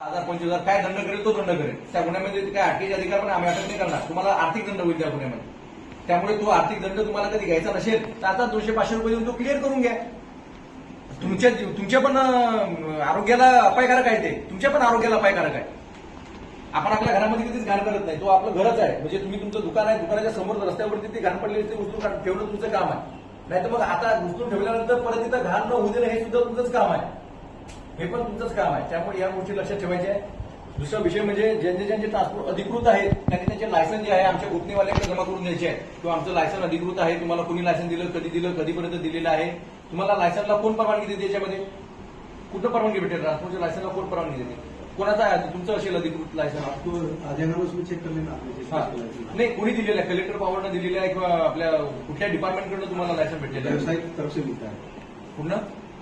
हजार पंचवीस हजार काय दंड करेल तो दंड करेल. त्या गुन्ह्यामध्ये काय अटकेचे अधिकार पण आम्ही अटक नाही करणार. तुम्हाला आर्थिक दंड होईल त्या गुन्ह्यामध्ये. त्यामुळे तो आर्थिक दंड तुम्हाला कधी घ्यायचा नसेल तर आता दोनशे पाचशे रुपये देऊन तो क्लिअर करून घ्या. तुमच्या तुमच्या पण आरोग्याला अपायकारक आहे ते. तुमच्या पण आरोग्याला अपायकारक आहे. आपण आपल्या घरामध्ये कधीच घाण करत नाही. तो आपलं घरच आहे. म्हणजे तुम्ही तुमचं दुकान आहे दुकानाच्या समोर रस्त्यावरती ते घाण पडलेली ते उचलून ठेवणं तुमचं काम आहे. नाही तर मग आता उचलून ठेवल्यानंतर परत तिथं घाण न होऊ देणं हे सुद्धा तुमचंच काम आहे. हे पण तुमचंच काम आहे. त्यामुळे या गोष्टी लक्षात ठेवायच्या आहे दुसरा विषय म्हणजे ज्यांचे ज्यांचे ट्रान्सपोर्ट अधिकृत आहेत त्यांनी त्यांचे लायसन जे आहे आमच्या उठणीवाल्याकडे जमा करून द्यायचे आहे किंवा आमचं लायसन अधिकृत आहे तुम्हाला कोणी लायसन दिलं कधी दिलं कधीपर्यंत दिलेलं आहे तुम्हाला लायसनला कोण परवानगी देते याच्यामध्ये? कुठं परवानगी भेटेल? ट्रान्सपोर्टच्या लायसनला कोण परवानगी देते? कोणाचा आहे? तुमचं असेल अधिकृत लायसन चेक। नाही. कोणी दिलेलं आहे? कलेक्टर पॉवरनं दिलेलं आहे किंवा आपल्या कुठल्या डिपार्टमेंटकडनं तुम्हाला लायसन भेटलेलं आहे? व्यावसायिक तरफ है पूर्ण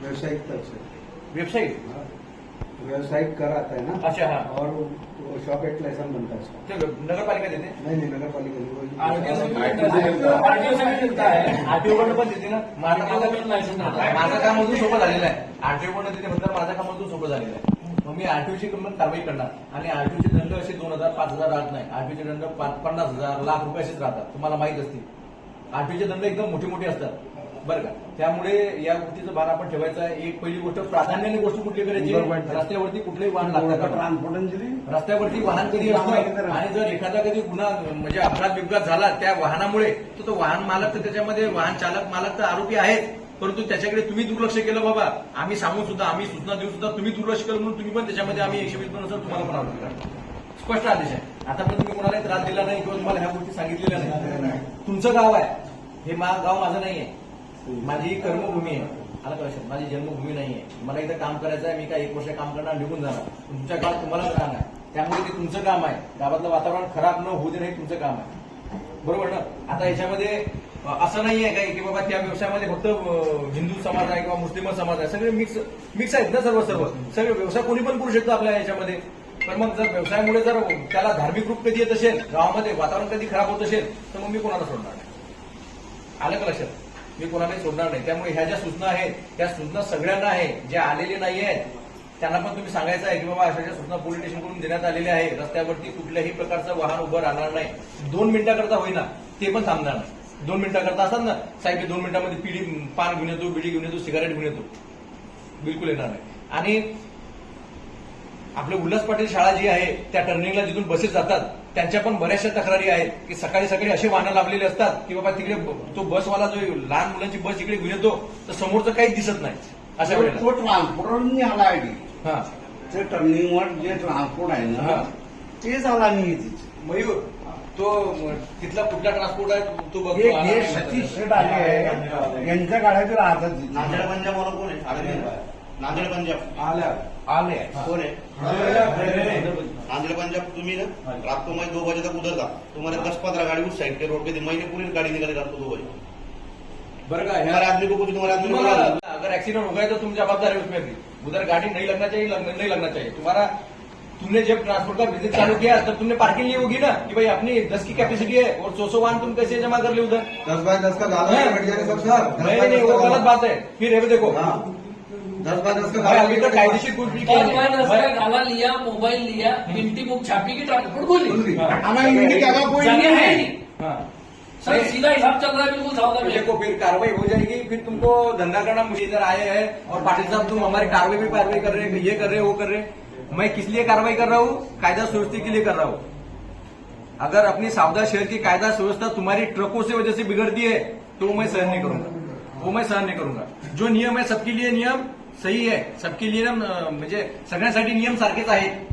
व्यावसायिक तरफ. वेबसाईट? हाँ। व्यावसायिक कर आता है ना? अच्छा हा. और वो शॉप एक्ट लाइसेंस बनता है उसका ते नगरपालिका देते नहीं नहीं नगर पालिका नहीं वो- आरटीओ कडनं पण देते ना. माझं काम माझं काम अजून सोपं झालेलं आहे. आरटीओ कडनं देते म्हणतात माझं काम अजून सोपं झालेलं आहे. मग मी आरटीओची पण कारवाई करणार. आणि आरटीओचे दंड असे दोन हजार पाच हजार राहत नाही. आरटीओचे दंड पाच- पन्नास हजार लाख रुपये असेच राहतात. तुम्हाला माहीत असतील. आरटीओचे दंड एकदम मोठे मोठे असतात. बरं का. त्यामुळे या गोष्टीचं भार आपण ठेवायचं आहे. एक पहिली गोष्ट प्राधान्याने गोष्ट कुठली करायची? रस्त्यावरती कुठलंही वाहन लागतं का? रस्त्यावरती वाहन कधी असतं? आणि जर एखादा कधी गुन्हा म्हणजे अपघात बिपघात झाला त्या वाहनामुळे तर तो वाहन मालक तर त्याच्यामध्ये वाहन चालक मालक तर आरोपी आहेत. परंतु त्याच्याकडे तुम्ही दुर्लक्ष केलं बाबा. आम्ही सांगून सुद्धा आम्ही सूचना देऊ सुद्धा तुम्ही दुर्लक्ष केलं म्हणून तुम्ही पण त्याच्यामध्ये आम्ही एकशे वीसनुसार तुम्हाला पण आरोपी स्पष्ट आदेश आहे. आता पण तुम्ही कोणालाही त्रास दिला नाही किंवा तुम्हाला ह्या गोष्टी सांगितलेल्या नाही. तुमचं गाव आहे. हे मा गाव माझं नाही आहे माझी कर्मभूमी आहे. आलं का लक्षात? माझी जन्मभूमी नाही आहे. मला इथं काम करायचं आहे मी काय एक वर्ष काम करणार निघून जाणार. तुमच्या गावात तुम्हालाच राहणार त्यामुळे ते तुमचं काम आहे. गावातलं वातावरण खराब न होऊ देणं हे तुमचं काम आहे. बरोबर ना? आता याच्यामध्ये असं नाही आहे काही की बाबा त्या व्यवसायामध्ये फक्त हिंदू समाज आहे किंवा मुस्लिम समाज आहे. सगळे मिक्स मिक्स आहेत ना सर्व सर्व. सगळे व्यवसाय कोणी पण करू शकतो आपल्या याच्यामध्ये. पण मग जर व्यवसायामुळे जर त्याला धार्मिक रूप कधी येत असेल गावामध्ये वातावरण कधी खराब होत असेल तर मग मी कोणाला सोडणार नाही. आलं का लक्षात? मी कोणालाही सोडणार नाही. त्यामुळे ह्या ज्या सूचना आहेत त्या सूचना सगळ्यांना आहे ज्या आलेले नाही आहेत त्यांना पण तुम्ही सांगायचं आहे की बाबा अशा ज्या सूचना पोलीस स्टेशनकडून देण्यात आलेल्या आहे रस्त्यावरती कुठल्याही प्रकारचं वाहन उभं राहणार नाही. दोन मिनिटाकरता होईना ते पण थांबणार नाही. दोन मिनिटाकरता असतात ना साहेब दोन मिनिटामध्ये पिढी पान घेऊन येतो बिडी घेऊन येतो सिगारेट घेऊन येतो. बिलकुल येणार नाही. आणि आपलं उल्हास पाटील शाळा जी आहे त्या टर्निंगला जिथून बसेस जातात त्यांच्या पण बऱ्याचशा तक्रारी आहेत की सकाळी सकाळी असे वाहनं लावलेले असतात की बाबा तिकडे तो बसवाला जो लहान मुलांची बस इकडे घेऊन येतो तर समोरचं काहीच दिसत नाही. अशा वेळेला. तो ट्रान्सपोर्टर नाही आला आयडी हा. ते टर्निंगवर जे ट्रान्सपोर्ट आहे हा. ना तेच आला नाही तिथे मयूर तो म, तिथला कुठला ट्रान्सपोर्ट आहे तो- तो बघतो सतीश आले. आहे यांच्या गाड्या तर राहतात. नांदेड पंजाब वाला कोण आहे. नांदेड पंजाब आल्या. आले नांदेड़ पंजाब तुम्ही ना रात को मैं दो बजे तक उधर था तुम्हारे दस पंद्रह गाड़ी उस साइड के रोड पे थी मैंने पूरी गाड़ी निकाली रात को दो बजे बरं का हमारे आदमी को कुछ तुम्हारे आदमी को अगर एक्सीडेंट हो गया तो तुम जवाबदार है उसमें भी. उधर गाड़ी नहीं लगना चाहिए नहीं लगना चाहिए. तुम्हारा तुमने जब ट्रांसपोर्ट का बिज़नेस चालू किया तब तुमने पार्किंग ली होगी ना? कि भाई अपनी दस की कैपेसिटी है और सौ सौ वाहन तुम कैसे जमा कर ले उधर? दस बाय दस का गाला हाँ। नहीं नहीं वो गलत बात है। फिर देखो। कायदेशीर लिया लिया बुक छापी की ट्रांसपोर्ट बोली कोई नहीं है सर सीधा हिसाब चल रहा है बिल्कुल सावधान देखो फिर कार्रवाई हो जाएगी फिर तुमको धंधा करना मुझे इधर आए हैं और पाटिल साहब तुम हमारी कार्रवाई भी कार्रवाई कर रहे हैं ये कर रहे हो वो कर रहे हैं। मैं किस लिए कार्रवाई कर रहा हूँ? कायदा सुव्यवस्था के लिए कर रहा हूँ। अगर अपनी सावधा शहर की कायदा सुव्यवस्था तुम्हारी ट्रकों से वजह से बिगड़ती है तो मैं सहन नहीं करूँगा। वो मैं सहन नहीं करूँगा। जो नियम है सबके लिए नियम सही आहे. सबके लिए नियम म्हणजे सगळ्यांसाठी नियम सारखेच आहेत.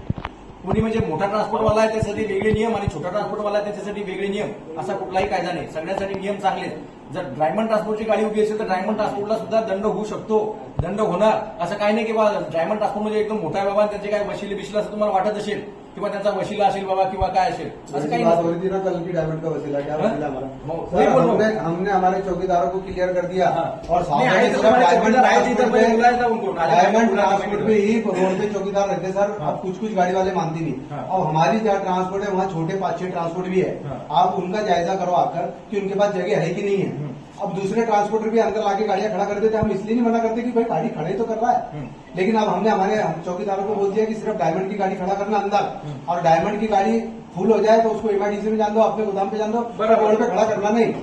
कोणी म्हणजे मोठा ट्रान्सपोर्टवाला आहे त्याच्यासाठी वेगळे नियम आणि छोटा ट्रान्सपोर्टवाला आहे त्याच्यासाठी वेगळे नियम. असा कुठलाही कायदा नाही. सगळ्यांसाठी नियम चांगले आहेत. जर ड्रायमंड ट्रान्सपोर्टची गाडी उभी असेल तर ड्रायमंड ट्रान्सपोर्टला सुद्धा दंड होऊ शकतो. दंड होणार. असं काही नाही की बा ड्रायमंड ट्रान्सपोर्ट म्हणजे एकदम मोठा व्यवहार बाबा त्याचे काय वशिले बिशिले असं तुम्हाला वाटत असेल. किंवा त्यांचा वशिला असेल बाबा किंवा काय असेल असं काही बात हो रही थी ना कल की डायमंड का वसीला क्या? वसीला हमारा वो- सर, वही बोल रहा हूँ। हमने हमने हमारे चौकीदारों को क्लियर कर दिया हाँ। और नहीं, आए तो हमारे डायमंड चौकीदार आए थे, इधर ट्रांसपोर्ट मैंने में- बुलाया था उनको। आज डायमंड बुलाया था ट्रांसपोर्ट मैंने। में ही रोड पे चौकीदार रहते सर हाँ। अब कुछ कुछ गाड़ी वाले मानते नहीं हाँ। और हमारी जहाँ ट्रांसपोर्ट है वहाँ छोटे पाँच छह ट्रांसपोर्ट भी है हाँ। आप उनका जायजा करो आकर कि उनके पास जगह है कि नहीं है अब दूसरे ट्रांसपोर्टर भी अंदर लाके गाड़ियाँ खड़ा कर देते हम इसलिए नहीं मना करते कि भाई गाड़ी खड़े तो कर रहा है हम्म। लेकिन अब हमने हमारे चौकीदारों को बोल दिया कि सिर्फ़ डायमंड की गाड़ी खड़ा करना अंदर। हम्म। और डायमंड की गाड़ी फुल हो जाए तो उसको एमआईडीसी में जान दो अपने गोदाम पे जान दो। रोड पे खड़ा करना नहीं।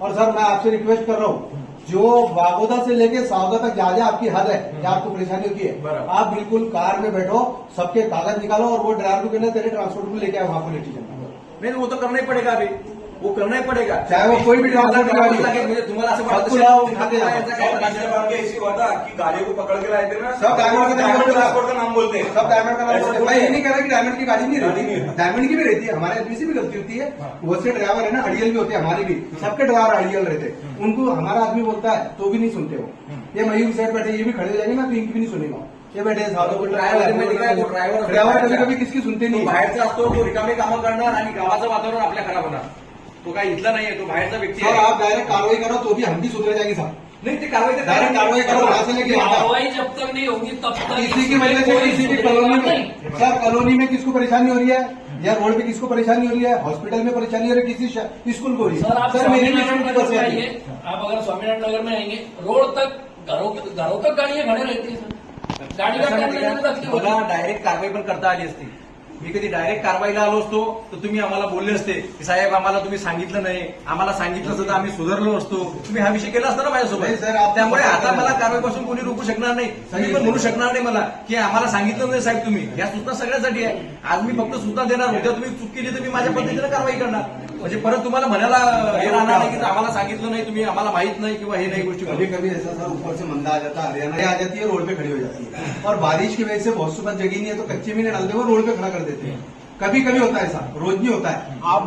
और सर मैं आपसे रिक्वेस्ट कर रहा हूँ जो बागोदा से लेके सावदा तक जहाँ जहाँ आपकी हद है। जहाँ आपको परेशानी होती है। आप बिल्कुल कार में बैठो सबके कागज़ निकालो और वो ड्राइवर को कहना तेरे ट्रांसपोर्ट में लेके आए वहाँ लेके जाना। नहीं वो तो करना ही पड़ेगा अभी। वो करना ही पड़ेगा। चाहे वो कोई भी हो। बार के ऐसी हुआ कि गाड़ियों को पकड़ के लाए थे ना। सब डायमंड का नाम बोलते हैं। हैं सब डायमंड का नाम ऐसा बोलते हैं। थोड़ी मैं ये। नहीं कह रहा कि डायमंड की गाड़ी नहीं रहती। है। डायमंड की भी रहती है हमारे आदमी से भी गलती होती है। वो से ड्राइवर है ना अड़ियल भी होते हैं हमारे भी। सबके ड्राइवर अड़ियल रहते हैं। उनको हमारा आदमी बोलता है तो भी नहीं सुनते वो। ये मयूर साइड बैठे ये भी खड़े हो जाएंगे ना तो इनकी भी नहीं सुनेगा। ये बैठे हैं, सालों को ड्रायव्हर ड्रायव्हर कभी कभी किसकी सुनते नहीं बाहेरचा असतो तो रिकामे कामं करणार आणि गावाचं वातावरण आपल्या खराब होणार तो काय इथला नाहीये तो बाहेरचा व्यक्ती सर आहे. आप डायरेक्ट कार्रवाई करो तो भी हम भी सुधर जाएँगे साहब नाही ते कारवाई ते डायरेक्ट कार्रवाई करो वहाँ से लेके यहाँ तक कार्रवाई जब तक नहीं होगी तब तक इसी की वजह से किसी की कॉलोनी में सर कॉलोनी में किसको परेशानी हो रही है? या रोड पे किसको परेशानी हो रही है? हॉस्पिटल में परेशानी हो रही है? किसी श- स्कूल को हो रही सर है आप सर मेरी भी स्वामीनारायण स्कूल नगर बस में जाती आइए। है? आप अगर स्वामीनारायण नगर में आएँगे रोड तक घरों घरों तक गाड़ियाँ खड़े रहती है सर। गाड़ी का टर्न का? मला डायरेक्ट कारवाई पण करता आली असती मी कधी डायरेक्ट कारवाईला आलो असतो तर तुम्ही आम्हाला बोलले असते की साहेब आम्हाला तुम्ही सांगितलं नाही. आम्हाला सांगितलं असतं तर आम्ही सुधारलो असतो. तुम्ही हा विषय केला असता ना माझ्यासोबत? त्यामुळे आता मला कारवाईपासून कोणी रोखू शकणार नाही. तुम्ही पण म्हणू शकणार नाही मला की आम्हाला सांगितलं नाही साहेब तुम्ही. या सूचना सगळ्यासाठी आहे. आज मी फक्त सूचना देणार उद्या तुम्ही चूक केली तर मी माझ्या पद्धतीने कारवाई करणार. म्हणजे परत तुम्हाला म्हणायला हे राहणार नाही की आम्हाला सांगितलं नाही तुम्ही आम्हाला माहीत नाही किंवा हे नाही गोष्टी कभी कभी ऐसा सर ऊपर से मंदा आ जाता है हरियाणा आ जाती है रोड पे खड़ी हो जाती है और बारिश की वजह से बहुत सुबह जगह नहीं है तो कच्चे में नहीं डालते वो रोड पे खड़ा कर देते हैं। कभी कभी होता है ऐसा रोज नहीं होता है। अब